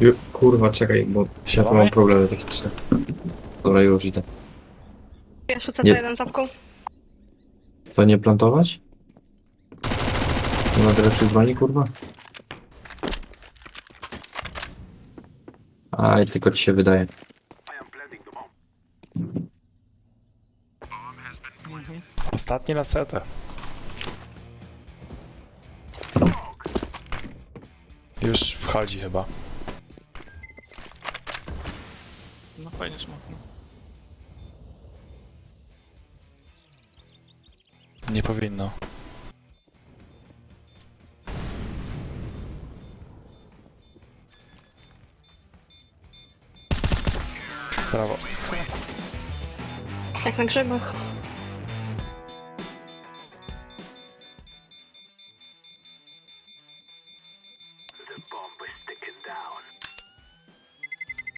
Ju- Kurwa, czekaj, bo ja tu mam problemy techniczne. Dobra, już idę. Ja rzucę Nie. to jedną zapką. Co, nie plantować? Nie ma tyle przyzwani, kurwa? Aj, tylko ci się wydaje. Ostatni na CT. Już wchodzi chyba. No fajnie smutno. Nie powinno. Brawo. Jak na grzybach.